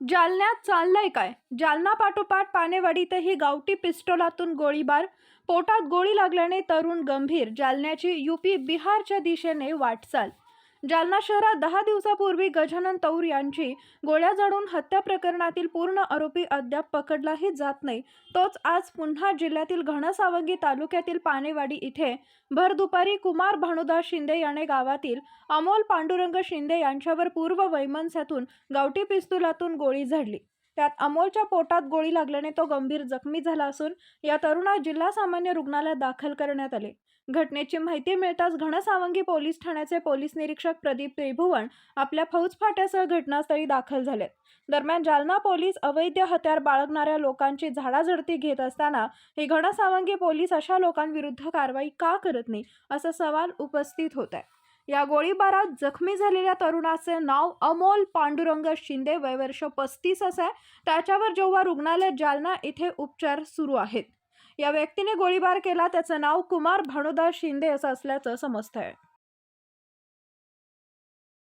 जालन्यात चाललंय काय? जालना पाठोपाठ पानेवाडीतही गावठी पिस्टोलातून गोळीबार पोटात गोळी लागल्याने तरुण गंभीर जालन्याची यूपी बिहारच्या दिशेने वाटचाल जालना शहरात दहा दिवसापूर्वी गजानन तौर यांची गोळ्या जाडून हत्या प्रकरणातील पूर्ण आरोपी अद्याप पकडलाही जात नाही. तोच आज पुन्हा जिल्ह्यातील घनसावंगी तालुक्यातील पानेवाडी इथे भर दुपारी कुमार भानुदास शिंदे याने गावातील अमोल पांडुरंग शिंदे यांच्यावर पूर्व वैमनस्यातून गावठी पिस्तुलातून गोळी झाडली. त्यात अमोलच्या पोटात गोळी लागल्याने तो गंभीर जखमी झाला असून या तरुणा जिल्हा सामान्य रुग्णालयात दाखल करण्यात आले. घटनेची माहिती मिळताच घनसावंगी पोलीस ठाण्याचे पोलीस निरीक्षक प्रदीप त्रिभुवन आपल्या फौजफाट्यासह घटनास्थळी दाखल झालेत. दरम्यान जालना पोलीस अवैध हत्यार बाळगणाऱ्या लोकांची झाडाझडती घेत असताना हे घनसावंगी पोलीस अशा लोकांविरुद्ध कारवाई का करत नाही? असा सवाल उपस्थित होत आहे. या गोळीबारात जखमी झालेल्या तरुणाचे नाव अमोल पांडुरंग शिंदे वयवर्ष पस्तीस असे आहे. त्याच्यावर जेव्हा रुग्णालय जालना इथे उपचार सुरू आहेत. या व्यक्तीने गोळीबार केला. त्याचं नाव कुमार भानुदास शिंदे असं असल्याचं समजतं आहे